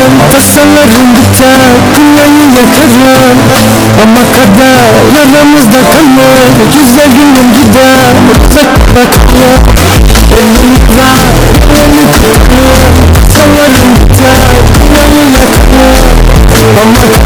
Yakarım tasalarım biter Dünyayı yakarım. Ama kader aramızda kalır Güzel günüm gider. Tek bakıyor Evlilik var Evlilik olur Tasalarım biter Dünyayı yakarım. Ama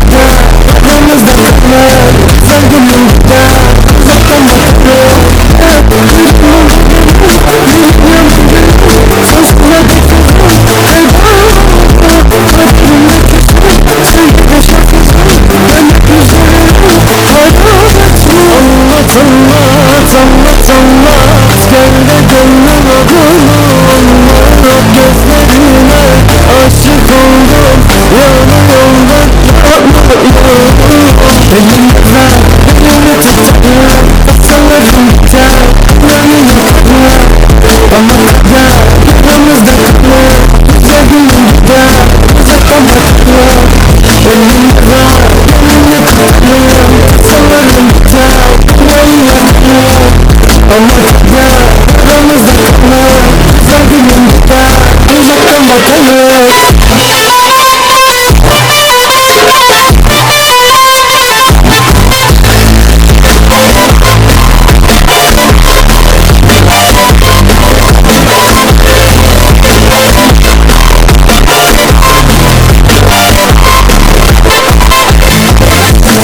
Anlat anlat anlat Gel de gönlüm adını anlat Gözlerine aşık oldum. Yanı yolda Elim ver elimi tutar Mamacıda Ramazan'da Zalimimde Uzaktan bakarız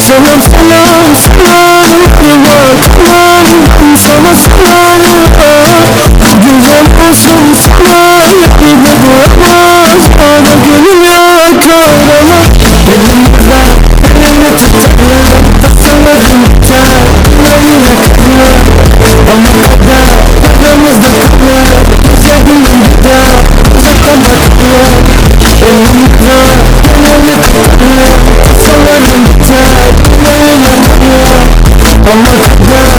Selam selam selam sana sana Güzel olsun sana. Bir de duramaz bana gönül yakar ama Benim kadar elimi tutarlar Tasana tutar Yayına kadar Bana kadar aramızda kadar Bize günün kadar Uzaktan bakıyor Benim kadar elimi tutarlar Tasana tutar Yayına kadar Bana kadar